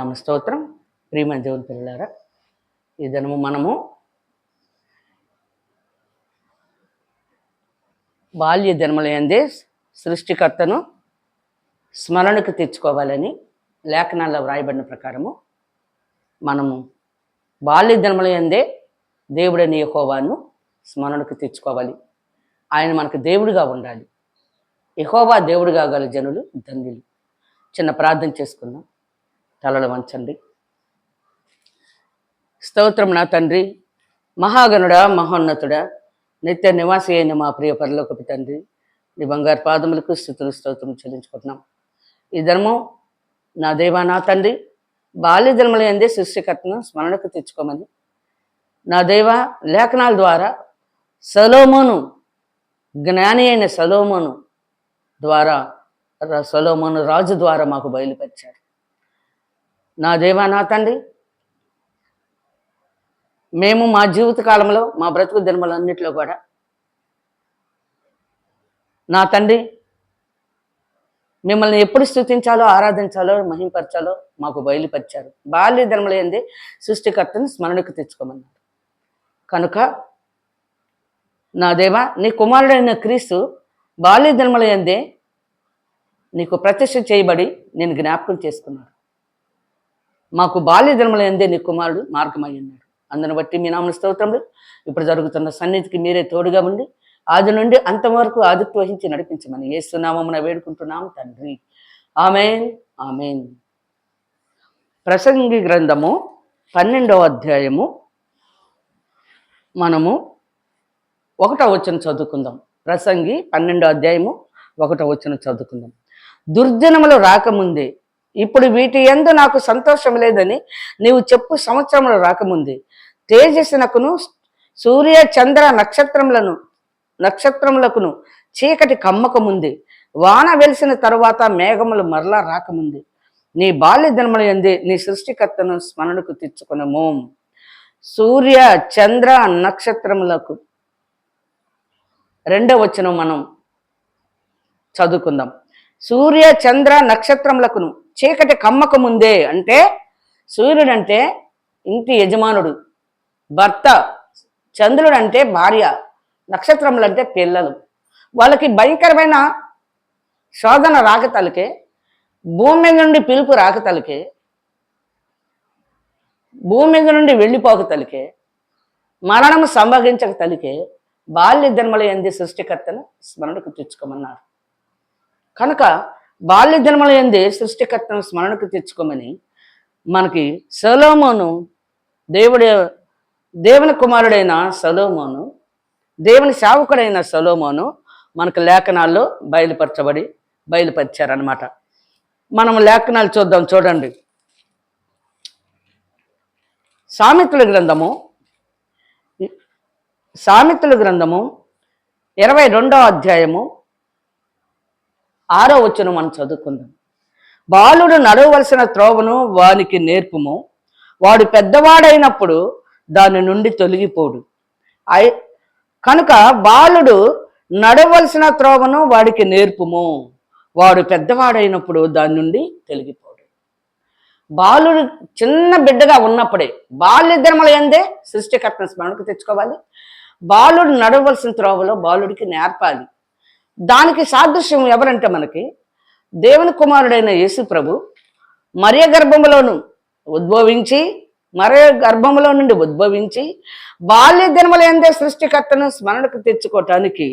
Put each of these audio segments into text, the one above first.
నామ స్తోత్రం. ప్రియమ దేవుని పిల్లలారా ఈ దినము మనము బాల్య దినములందే సృష్టికర్తను స్మరణకు తెచ్చుకోవాలని లేఖనాల్లో వ్రాయబడిన ప్రకారము మనము బాల్య దినములందే దేవుడని యెహోవాను స్మరణకు తెచ్చుకోవాలి. ఆయన మనకు దేవుడిగా ఉండాలి. యహోవా దేవుడిగా గల జనులు ధన్యులు. చిన్న ప్రార్థన చేసుకుందాం. తలలు వంచండి స్తోత్రం నా తండ్రి మహాగణుడా మహోన్నతుడా నిత్య నివాసి అయిన మా ప్రియ పరలోకపు తండ్రి నీ బంగారు పాదములకు స్థుతులు స్తోత్రం చెల్లించుకుంటున్నాం. ఈ ధర్మం నా దేవా నా తండ్రి బాల్య జన్మల ఎందే సృష్టికర్తను స్మరణకు తెచ్చుకోమని నా దేవ లేఖనాల ద్వారా సలోమోను జ్ఞాని అయిన సలోమోను ద్వారా సలోమోను రాజు ద్వారా మాకు బయలుపరిచాడు నా దేవా నా తండ్రి. మేము మా జీవిత కాలంలో మా బ్రతుకు దినములన్నింటిలో కూడా నా తండ్రి మిమ్మల్ని ఎప్పుడు స్థుతించాలో ఆరాధించాలో మహింపరచాలో మాకు బయలుపరిచారు. బాల్య దినములు సృష్టికర్తను స్మరణకు తెచ్చుకోమన్నారు. కనుక నా దేవా నీ కుమారుడైన క్రీస్తు బాల్య దినముల నీకు ప్రత్యక్ష చేయబడి నేను జ్ఞాపకం చేసుకున్నాను. మాకు బాల్య జన్మల ఎందే నీ కుమారుడు మార్గమై ఉన్నాడు అందుని బట్టి మీ నామన స్తోత్రములు. ఇప్పుడు జరుగుతున్న సన్నిధికి మీరే తోడుగా ఉండి ఆది నుండి అంతవరకు ఆదిత్య వహించి నడిపించమని ఏసునామమున వేడుకుంటున్నాం తండ్రి. Amen amen. ప్రసంగి గ్రంథము పన్నెండవ అధ్యాయము మనము ఒకటో వచ్చిన చదువుకుందాం. ప్రసంగి పన్నెండో అధ్యాయము ఒకటో వచ్చిన చదువుకుందాం. దుర్జనములు రాకముందే ఇప్పుడు వీటి ఎందు నాకు సంతోషం లేదని నీవు చెప్పు సంవత్సరములు రాకముంది. తేజస్సునకును సూర్య చంద్ర నక్షత్రములను నక్షత్రములకును చీకటి కమ్మకముంది. వాన వెలిసిన తరువాత మేఘములు మరలా రాకముంది. నీ బాల్య దినములు ఎందే నీ సృష్టికర్తను స్మరణకు తెచ్చుకునము. సూర్య చంద్ర నక్షత్రములకు రెండవ వచనం మనం చదువుకుందాం. సూర్య చంద్ర నక్షత్రములకును చీకటి కమ్మక ముందే అంటే సూర్యుడు అంటే ఇంటి యజమానుడు భర్త చంద్రుడు అంటే భార్య నక్షత్రములు అంటే పిల్లలు. వాళ్ళకి భయంకరమైన శోధన రాకతలకే భూమి మీద నుండి పిలుపు రాకతలకే భూమి మీద నుండి వెళ్ళిపోక తలికే మరణము సంభవించక తలికే బాల్య జన్మల ఎంది సృష్టికర్తను స్మరణకు తెచ్చుకోమన్నారు. కనుక బాల్య జన్మల ఎందే సృష్టికర్తను స్మరణకు తెచ్చుకోమని మనకి సలోమోను దేవుడి దేవుని కుమారుడైన సలోమోను దేవుని సేవకుడైన సలోమోను మనకు లేఖనాల్లో బయలుపరచబడి బయలుపరిచారనమాట మనం లేఖనాలు చూద్దాం చూడండి. సామెతల గ్రంథము సామెతల గ్రంథము ఇరవై రెండో అధ్యాయము ఆరో వచ్చిన మనం చదువుకుందాం. బాలుడు నడవలసిన త్రోవను వానికి నేర్పుము. వాడు పెద్దవాడైనప్పుడు దాని నుండి తొలగిపోడు. ఐ కనుక బాలుడు నడవలసిన త్రోవను వాడికి నేర్పుము. వాడు పెద్దవాడైనప్పుడు దాని నుండి తొలగిపోడు. బాలుడు చిన్న బిడ్డగా ఉన్నప్పుడే బాల్య ధర్మల ఎందే? సృష్టికర్తన స్మరణకు తెచ్చుకోవాలి. బాలుడు నడవలసిన త్రోవలో బాలుడికి నేర్పాలి. దానికి సాదృశ్యం ఎవరంటే మనకి దేవుని కుమారుడైన యేసు ప్రభు. మరియ గర్భములోను ఉద్భవించి మరియ గర్భంలో నుండి ఉద్భవించి బాల్య దినముల ఎందే సృష్టికర్తను స్మరణకు తెచ్చుకోవటానికి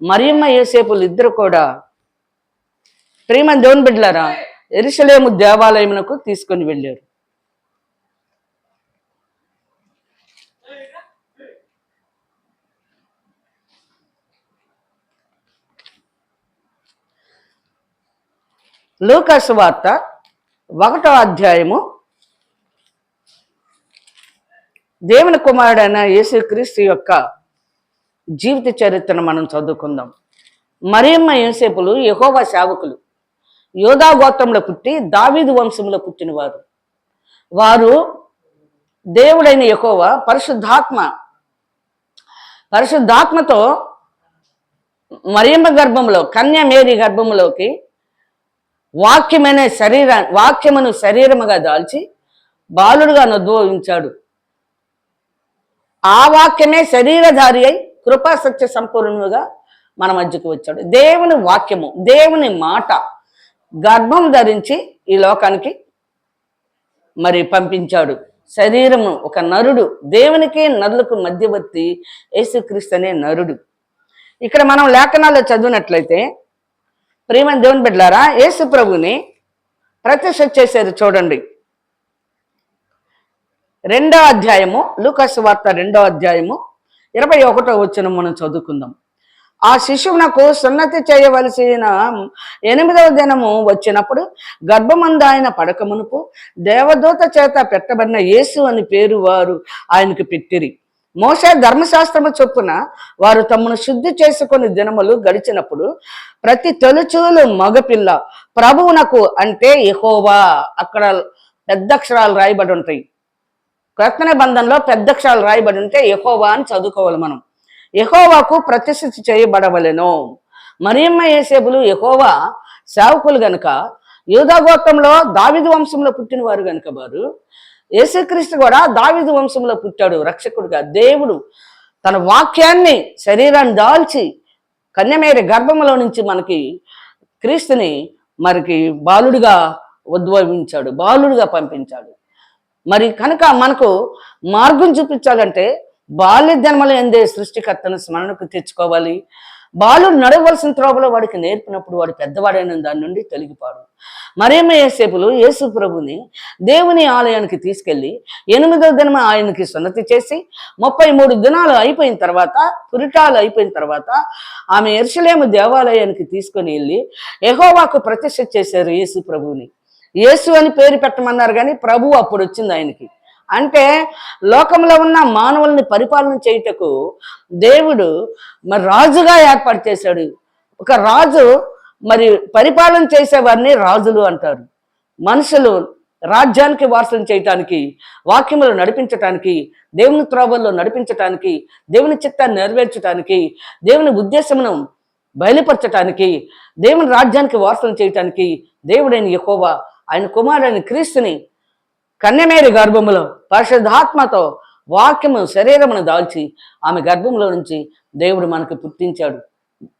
మరియమ్మ యేసేపులు ఇద్దరు కూడా ప్రేమ దేవుని బిడ్డలారా ఎరుసలేము దేవాలయమునకు తీసుకొని వెళ్ళారు. లూకాసు వార్త ఒకటో అధ్యాయము. దేవుని కుమారుడైన యేసుక్రీస్తు యొక్క జీవిత చరిత్రను మనం చదువుకుందాం. మరియమ్మ యోసేపులు యెహోవా సేవకులు యోధా గోత్రంలో పుట్టి దావీదు వంశంలో పుట్టినవారు. వారు దేవుడైన యెహోవా పరిశుద్ధాత్మ పరిశుద్ధాత్మతో మరియమ్మ గర్భంలో కన్యామేరి మేరీ గర్భంలోకి వాక్యమనే శరీర వాక్యమును శరీరముగా దాల్చి బాలుడుగా ఉద్భవించాడు ఆ వాక్యమే శరీరధారి అయి కృపా సత్య సంపూర్ణముగా మన మధ్యకు వచ్చాడు. దేవుని వాక్యము దేవుని మాట గర్భం ధరించి ఈ లోకానికి మరి పంపించాడు. శరీరము ఒక నరుడు దేవునికి నరులకు మధ్యవర్తి యేసుక్రీస్తు అనే నరుడు. ఇక్కడ మనం లేఖనాల్లో చదివినట్లయితే ప్రేమ దేవుని బిడ్డలారా యేసు ప్రభుని ప్రత్యక్ష చేశారు చూడండి. రెండో అధ్యాయము లూకాసు వార్త రెండో అధ్యాయము ఇరవై ఒకటో వచ్చిన మనం చదువుకుందాం. ఆ శిశువునకు సున్నతి చేయవలసిన ఎనిమిదవ దినము వచ్చినప్పుడు గర్భమంద ఆయన పడకమునుపు దేవదూత చేత పెట్టబడిన యేసు అని పేరు వారు ఆయనకు పెట్టిరి. మోస ధర్మశాస్త్రము చొప్పున వారు తమను శుద్ధి చేసుకుని దినములు గడిచినప్పుడు ప్రతి తొలుచూలు మగపిల్ల ప్రభువునకు అంటే ఎహోవా అక్కడ పెద్ద అక్షరాలు రాయబడి ఉంటాయి. క్రొత్త నిబంధనలో పెద్ద అక్షరాలు రాయబడి ఉంటే ఎహోవా అని చదువుకోవాలి మనం. ఎహోవాకు ప్రతిష్ఠిత చేయబడవలెను. మరియమ్మ ఏసేబులు ఎహోవా సేవకులు గనుక యూదాగోత్రంలో దావిదు వంశంలో పుట్టిన వారు గనుక వారు యేసుక్రీస్తు కూడా దావిదు వంశంలో పుట్టాడు రక్షకుడుగా. దేవుడు తన వాక్యాన్ని శరీరాన్ని దాల్చి కన్యమేరి గర్భంలో నుంచి మనకి క్రీస్తుని మనకి బాలుడిగా ఉద్భవించాడు బాలుడిగా పంపించాడు. మరి కనుక మనకు మార్గం చూపించాలంటే బాల్య జన్మల ఎందే సృష్టికర్తను స్మరణకు తెచ్చుకోవాలి బాలుడు నడవలసిన త్రోవలో వాడికి నేర్పినప్పుడు వాడు పెద్దవాడైన దాని నుండి తొలగిపాడు. మరేమో ఏసేపులు యేసు ప్రభుని దేవుని ఆలయానికి తీసుకెళ్ళి ఎనిమిదో దినం ఆయనకి సున్నతి చేసి ముప్పై మూడు దినాలు అయిపోయిన తర్వాత పురిటాలు అయిపోయిన తర్వాత ఆమె ఎరుసలేము దేవాలయానికి తీసుకొని వెళ్ళి ఎహోవాకు ప్రతిష్ఠ చేశారు యేసు ప్రభుని. యేసు అని పేరు పెట్టమన్నారు కానీ ప్రభు అప్పుడు వచ్చింది ఆయనకి. అంటే లోకంలో ఉన్న మానవుల్ని పరిపాలన చేయుటకు దేవుడు మరి రాజుగా ఏర్పాటు చేశాడు. ఒక రాజు మరి పరిపాలన చేసేవారిని రాజులు అంటారు. మనుషులు రాజ్యానికి వారసం చేయటానికి వాక్యములు నడిపించటానికి దేవుని త్రోవల్లో నడిపించటానికి దేవుని చిత్తాన్ని నెరవేర్చటానికి దేవుని ఉద్దేశమును బయలుపరచటానికి దేవుని రాజ్యానికి వారసం చేయటానికి దేవుడైన యెహోవా ఆయన కుమారుడైన క్రీస్తుని కన్యమేరి గర్భములో పరిశుద్ధాత్మతో వాక్యము శరీరమును దాల్చి ఆమె గర్భంలో నుంచి దేవుడు మనకు పుట్టించాడు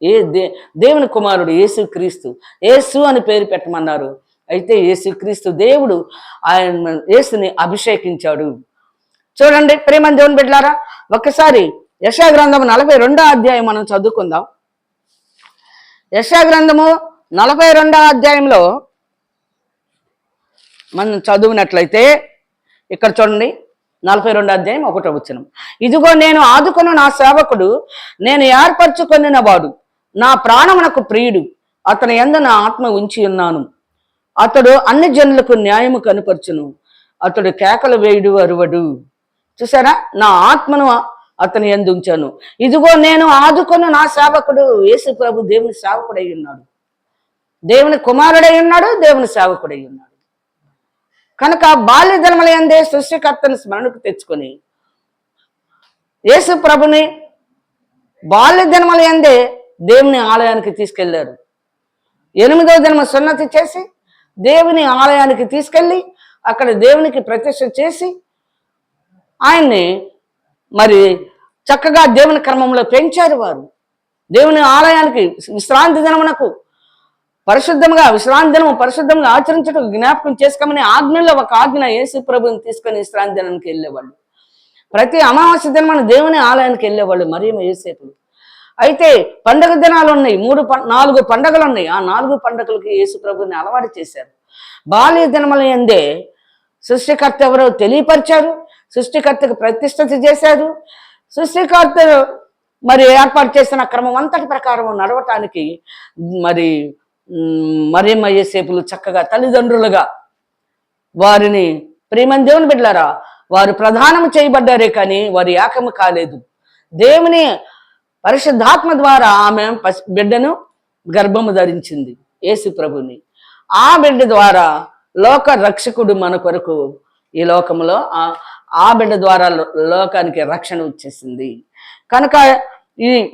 ఏ దే దేవుని కుమారుడు యేసు క్రీస్తు. యేసు అని పేరు పెట్టమన్నారు. అయితే యేసు క్రీస్తు దేవుడు ఆయన యేసుని అభిషేకించాడు. చూడండి ప్రేమ దేవుని బిడ్డారా ఒక్కసారి యశాగ్రంథము నలభై రెండో అధ్యాయం మనం చదువుకుందాం. యశాగ్రంథము నలభై రెండో అధ్యాయంలో మనం చదువునట్లయితే ఇక్కడ చూడండి నలభై రెండు అధ్యాయం ఒకటో వచ్చిన ఇదిగో నేను ఆదుకొను నా సేవకుడు నేను ఏర్పరచుకొనిన వాడు నా ప్రాణమునకు ప్రియుడు అతని యందు నా ఆత్మ ఉంచి ఉన్నాను. అతడు అన్ని జనులకు న్యాయము కనుపరచును అతడు కేకలు వేయుడు అరువడు. చూసారా? నా ఆత్మను అతని ఎందు ఉంచాను. ఇదిగో నేను ఆదుకొను నా సేవకుడు యేసు ప్రభు దేవుని సేవకుడై ఉన్నాడు. దేవుని కుమారుడై ఉన్నాడు దేవుని సేవకుడై ఉన్నాడు. కనుక బాల్య జన్మలందే సృష్టికర్తను స్మరణకు తెచ్చుకొని యేసు ప్రభుని బాల్య జన్మల ఎందే దేవుని ఆలయానికి తీసుకెళ్ళారు. ఎనిమిదో జన్మ సున్నతి చేసి దేవుని ఆలయానికి తీసుకెళ్ళి అక్కడ దేవునికి ప్రత్యక్ష చేసి ఆయన్ని మరి చక్కగా దేవుని క్రమంలో పెంచారు వారు. దేవుని ఆలయానికి విశ్రాంతి దినమునకు పరిశుద్ధంగా విశ్రాంతి దినము పరిశుద్ధంగా ఆచరించడం జ్ఞాపకం చేసుకోమని ఆజ్ఞలో ఒక ఆజ్ఞ యేసు ప్రభుని తీసుకొని విశ్రాంతి దినానికి వెళ్ళేవాళ్ళు. ప్రతి అమావాస్య దినమున దేవుని ఆలయానికి వెళ్ళేవాళ్ళు మరియు ఏసేపులు అయితే పండగ దినాలు ఉన్నాయి. మూడు నాలుగు పండగలు ఉన్నాయి. ఆ నాలుగు పండగలకి యేసు ప్రభుని అలవాటు చేశారు. బాల్య దినముల ఎందే సృష్టికర్త ఎవరో తెలియపరిచారు. సృష్టికర్తకు ప్రతిష్టత చేశారు. సృష్టికర్త మరి ఏర్పాటు చేసిన క్రమం అంతటి ప్రకారం నడవటానికి మరి మ్, మరియమ్మ చక్కగా తల్లిదండ్రులుగా వారిని ప్రేమని దేవుని బిడ్డలారా వారు ప్రధానం చేయబడ్డారే కానీ వారి ఏకము కాలేదు. దేవుని పరిశుద్ధాత్మ ద్వారా ఆమె బిడ్డను గర్భము ధరించింది యేసు ప్రభుని. ఆ బిడ్డ ద్వారా లోక రక్షకుడు మన కొరకు ఈ లోకంలో ఆ బిడ్డ ద్వారా లోకానికి రక్షణ వచ్చేసింది. కనుక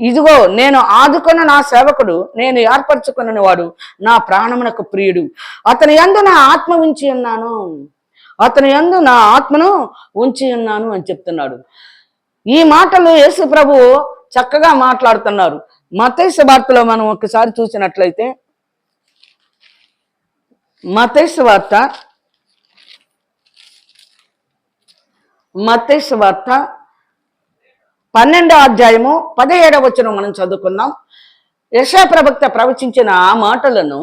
ఇదిగో నేను ఆదుకున్న నా సేవకుడు నేను ఏర్పరచుకున్న వాడు నా ప్రాణమునకు ప్రియుడు. అతని యందు నా ఆత్మ ఉంచి ఉన్నాను. అతని యందు నా ఆత్మను ఉంచి ఉన్నాను అని చెప్తున్నాడు. ఈ మాటలు యేసు ప్రభు చక్కగా మాట్లాడుతున్నారు. మతేశ వార్తలో మనం ఒకసారి చూసినట్లయితే మతేశ వార్త మతేశ వార్త పన్నెండో అధ్యాయము పదిహేడవ వచ్చిన మనం చదువుకుందాం. యశా ప్రవక్త ప్రవచించిన ఆ మాటలను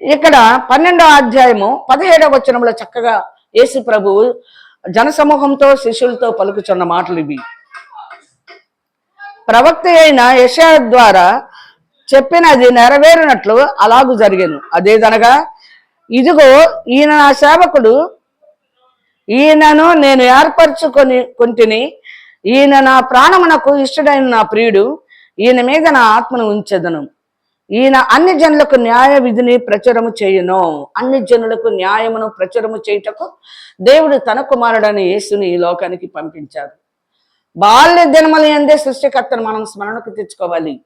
ఇక్కడ పన్నెండో అధ్యాయము పదిహేడవ వచనంలో చక్కగా యేసు ప్రభువు జనసమూహంతో శిష్యులతో పలుకుచున్న మాటలు ఇవి. ప్రవక్త అయిన యశా ద్వారా చెప్పినది నెరవేరినట్లు అలాగు జరిగాను. అదేదనగా ఇదిగో ఈయన నా సేవకుడు ఈయనను నేను ఏర్పరచుకొని కొంటిని ఈయన నా ప్రాణమునకు ఇష్టడైన నా ప్రియుడు ఈయన మీద నా ఆత్మను ఉంచెదను. ఈయన అన్ని జనులకు న్యాయ విధిని ప్రచురము చేయును. అన్ని జనులకు న్యాయమును ప్రచురము చేయుటకు దేవుడు తన కుమారుడని యేసుని ఈ లోకానికి పంపించారు బాల్య దినముల ఎందే సృష్టికర్తను మనం స్మరణకు తెచ్చుకోవాలి.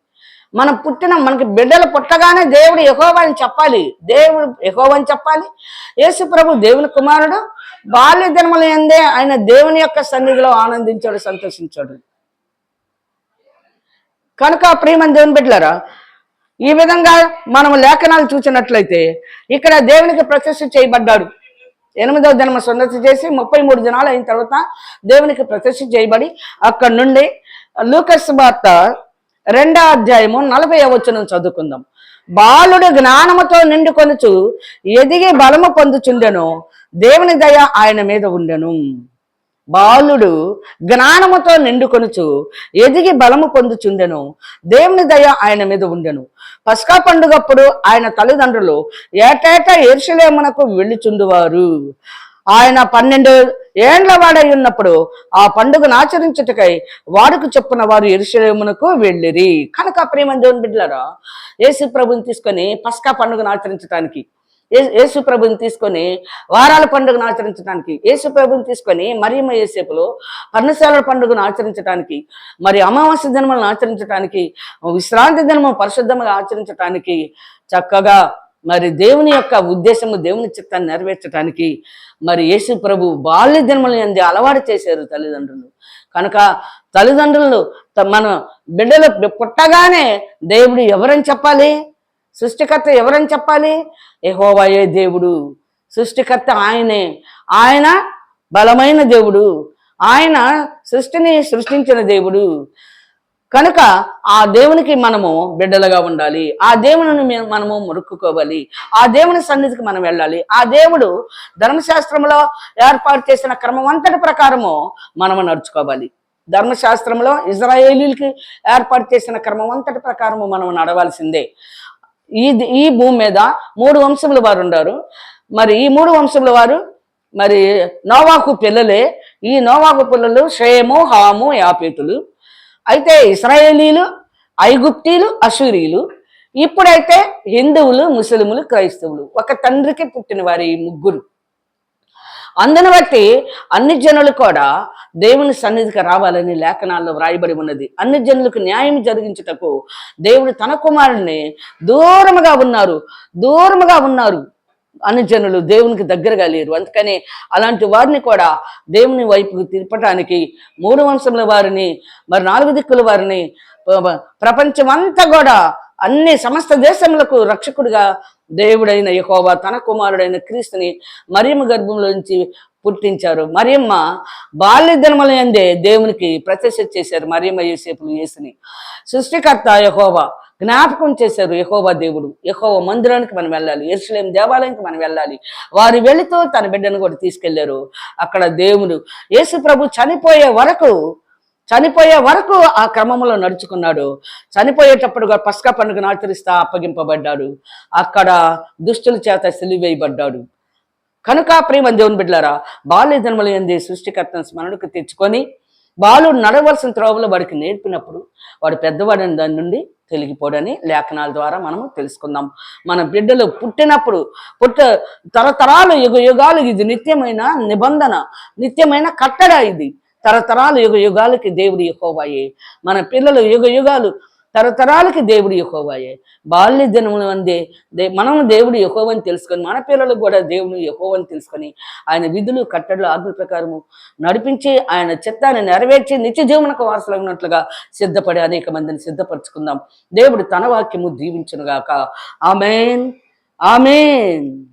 మన పుట్టిన మనకి బిడ్డలు పుట్టగానే దేవుడు యహోవని చెప్పాలి. దేవుడు యహోవని చెప్పాలి. యేసు ప్రభు దేవుని కుమారుడు బాల్య జన్మల ఎందే ఆయన దేవుని యొక్క సన్నిధిలో ఆనందించాడు సంతోషించాడు. కనుక ప్రియమని దేవుని బిడ్డలారా ఈ విధంగా మనం లేఖనాలు చూసినట్లయితే ఇక్కడ దేవునికి ప్రతిష్ఠ చేయబడ్డాడు. ఎనిమిదవ దినమ సున్నతి చేసి ముప్పై మూడు దినాలు అయిన తర్వాత దేవునికి ప్రతిష్ఠ చేయబడి అక్కడి నుండి లూకస్ వార్త రెండో అధ్యాయము నలభై వచనం చదువుకుందాం. బాలుడు జ్ఞానముతో నిండుకొనుచు ఎదిగి బలము పొందుచుండెను. దేవుని దయ ఆయన మీద ఉండెను. బాలుడు జ్ఞానముతో నిండుకొనుచు ఎదిగి బలము పొందుచుండెను. దేవుని దయ ఆయన మీద ఉండెను. పస్కా పండుగప్పుడు ఆయన తల్లిదండ్రులు ఏటేటా ఎరుసలేమునకు వెళ్ళిచుండువారు. ఆయన పన్నెండు ఏండ్ల వాడై ఉన్నప్పుడు ఆ పండుగను ఆచరించుటకై వాడుకు చెప్పున వారు ఎరుసలేమునకు వెళ్ళిరి. కనుక ప్రేమ దేవుని బిడ్డలారా యేసు ప్రభుని తీసుకొని పస్కా పండుగను ఆచరించడానికి యేసు ప్రభుని తీసుకొని వారాల పండుగను ఆచరించడానికి యేసు ప్రభుని తీసుకొని మరియమ్మ యేసేపులో పర్ణశాల పండుగను ఆచరించడానికి మరి అమావాస్య దినములను ఆచరించడానికి విశ్రాంతి దినము పరిశుద్ధంగా ఆచరించడానికి చక్కగా మరి దేవుని యొక్క ఉద్దేశము దేవుని చిత్తాన్ని నెరవేర్చడానికి మరి యేసు ప్రభు బాల్య దినములు ఎందు అలవాటు చేశారు తల్లిదండ్రులు. కనుక తల్లిదండ్రులు మన బిడ్డలు పుట్టగానే దేవుడు ఎవరని చెప్పాలి? సృష్టికర్త ఎవరని చెప్పాలి? ఏహోవాయే దేవుడు. సృష్టికర్త ఆయనే. ఆయన బలమైన దేవుడు. ఆయన సృష్టిని సృష్టించిన దేవుడు. కనుక ఆ దేవునికి మనము బిడ్డలుగా ఉండాలి. ఆ దేవుని మనము మురుక్కుకోవాలి ఆ దేవుని సన్నిధికి మనం వెళ్ళాలి. ఆ దేవుడు ధర్మశాస్త్రంలో ఏర్పాటు చేసిన క్రమం అంతటి ప్రకారము మనము నడుచుకోవాలి. ధర్మశాస్త్రంలో ఇజ్రాయేలీలకి ఏర్పాటు చేసిన క్రమం అంతటి ప్రకారము మనం నడవాల్సిందే. ఈ ఈ భూమి మీద మూడు వంశముల వారు ఉన్నారు మరి ఈ మూడు వంశముల వారు మరి నోవాకు పిల్లలే. ఈ నోవాకు పిల్లలు శ్రేయము హాము యాపేతులు. అయితే ఇస్రాయేలీలు ఐగుప్తీలు అసూరీలు ఇప్పుడైతే హిందువులు ముస్లిములు క్రైస్తవులు. ఒక తండ్రికి పుట్టిన వారి ముగ్గురు. అందును బట్టి అన్ని జనులు కూడా దేవుని సన్నిధికి రావాలని లేఖనాల్లో వ్రాయబడి ఉన్నది. అన్ని జనులకు న్యాయం జరిగించుటకు దేవుడు తన కుమారుడిని దూరముగా ఉన్నారు. దూరముగా ఉన్నారు. అనుజనులు దేవునికి దగ్గరగా లేరు. అందుకని అలాంటి వారిని కూడా దేవుని వైపుకు తిరపటానికి మూడు వంశముల వారిని మరి నాలుగు దిక్కుల వారిని ప్రపంచమంతా కూడా అన్ని సమస్త దేశములకు రక్షకుడిగా దేవుడైన యహోవా తన కుమారుడైన క్రీస్తుని మరియమ్మ గర్భంలోంచి పుట్టించారు. మరియమ్మ బాల్య దినముల దేవునికి ప్రతిష్ఠ చేశారు. మరియమ్మ యేసేపులు యేసుని. సృష్టికర్త యహోవా జ్ఞాపకం చేశారు యహోవా దేవుడు. యహోవ మందిరానికి మనం వెళ్ళాలి. ఎరుసలేం దేవాలయానికి మనం వెళ్ళాలి. వారి వెళుతూ తన బిడ్డను కూడా తీసుకెళ్ళారు. అక్కడ దేవుడు యేసు ప్రభు చనిపోయే వరకు చనిపోయే వరకు ఆ క్రమంలో నడుచుకున్నాడు. చనిపోయేటప్పుడు కూడా పస్కా పండుగను ఆచరిస్తా అప్పగింపబడ్డాడు. అక్కడ దుష్టుల చేత సిలివేయబడ్డాడు. కనుక ప్రేమ దేవుని బిడ్డలారా బాల్య జన్మల ఎందే సృష్టికర్తను స్మరణకు తెచ్చుకొని బాలుడు నడవలసిన త్రోవలో వాడికి నేర్పినప్పుడు వాడు పెద్దవాడిని దాని నుండి తొలగిపోడని లేఖనాల ద్వారా మనము తెలుసుకుందాం. మన బిడ్డలు పుట్టినప్పుడు పుట్ట తరతరాలు యుగ యుగాలు ఇది నిత్యమైన నిబంధన నిత్యమైన కట్టడ ఇది. తరతరాలు యుగ యుగాలకి దేవుడి ఎక్కువయ్యే మన పిల్లలు యుగ యుగాలు తరతరాలకి దేవుడు యెహోవాయే. బాల్య జనముల అందే దే మనం దేవుడు యెహోవని తెలుసుకొని మన పిల్లలకు కూడా దేవుడు యెహోవని తెలుసుకొని ఆయన విధులు కట్టడలు ఆజ్ఞల ప్రకారము నడిపించి ఆయన చిత్తాన్ని నెరవేర్చి నిత్య జీవనకు వారసులగినట్లుగా సిద్ధపడి అనేక మందిని సిద్ధపరచుకుందాం. దేవుడు తన వాక్యము దీవించునుగాక. ఆమెన్. ఆమెన్.